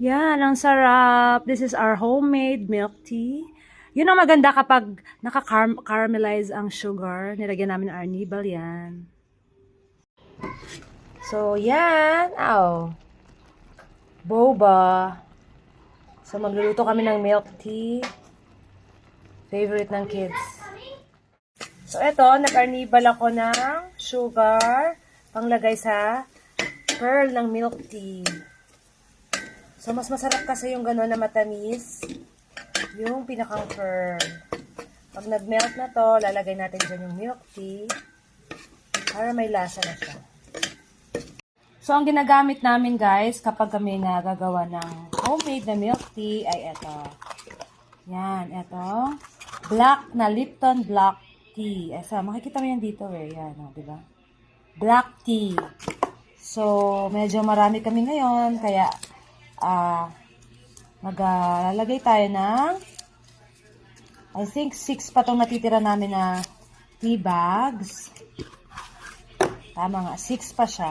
Yan, ang sarap. This is our homemade milk tea. Yun ang maganda kapag naka-caramelize ang sugar. Nilagyan namin ng arnibal yan. So, yan. Ow. Boba. So, magluluto kami ng milk tea. Favorite ng kids. So, eto, nag-arnibal ako ng sugar panglagay sa pearl ng milk tea. So, mas masarap kasi yung gano'n na matamis. Yung pinakang pearl. Pag nag-melt na to, lalagay natin dyan yung milk tea para may lasa na siya. So, ang ginagamit namin guys kapag kami nagagawa ng homemade na milk tea ay ito. Yan, ito. Black na Lipton Black Tea. Esa, makikita mo yan dito eh. Yan, oh, di ba? Black tea. So, medyo marami kami ngayon, kaya ah maglalagay tayo ng I think six pa itong natitira namin na tea bags. Tama nga, six pa siya.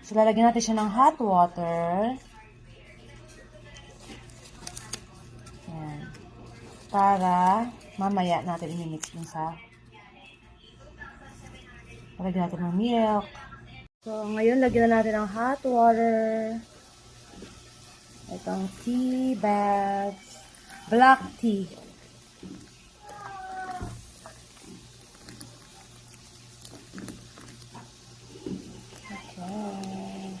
So, lalagyan natin siya ng hot water. Yan. Para mamaya natin imimix dun sa Lagyan natin ng milk. So, ngayon, lagyan na natin ng hot water. Itong tea bags. Black tea. Okay.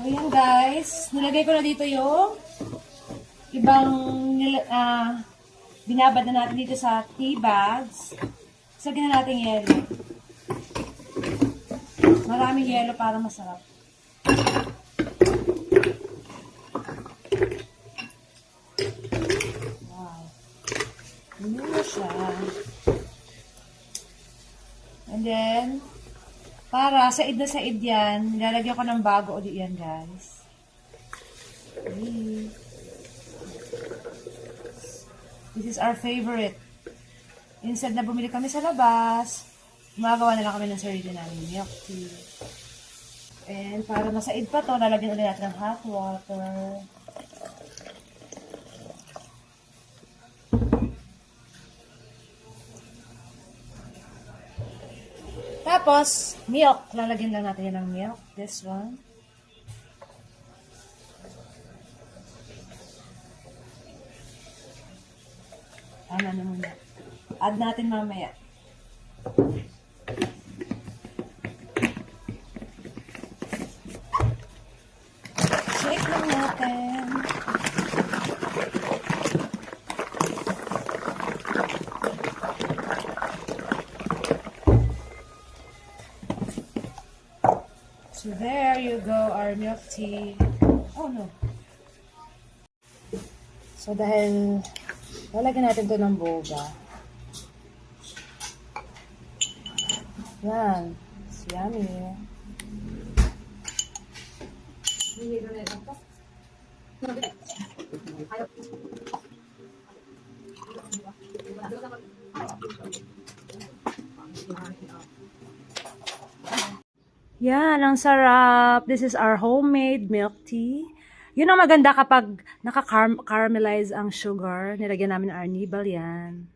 So, guys. Nilagay ko na dito yung ibang ah, binabad na natin dito sa tea bags. Sagyan na natin yelo. Maraming yelo para masarap. Wow. Ano siya. And then, para sa id na sa id yan, nilalagyan ko ng bago ulit yan, guys. Okay. This is our favorite. Instead na bumili kami sa labas, gumagawa na lang kami ng sarili namin milk tea. And para masaid pa to, lalagyan ulit natin ng hot water. Tapos, milk. Lalagyan lang natin yan ng milk. This one. Tama na muna. Add natin mamaya. Shake lang natin. So there you go, our milk tea. Oh no. So dahil lalagyan natin to ng boba. Yan. It's yummy. Yan, ang sarap. This is our homemade milk tea. Yun ang maganda kapag naka-caramelize ang sugar. Nilagyan namin ng arnibal yan.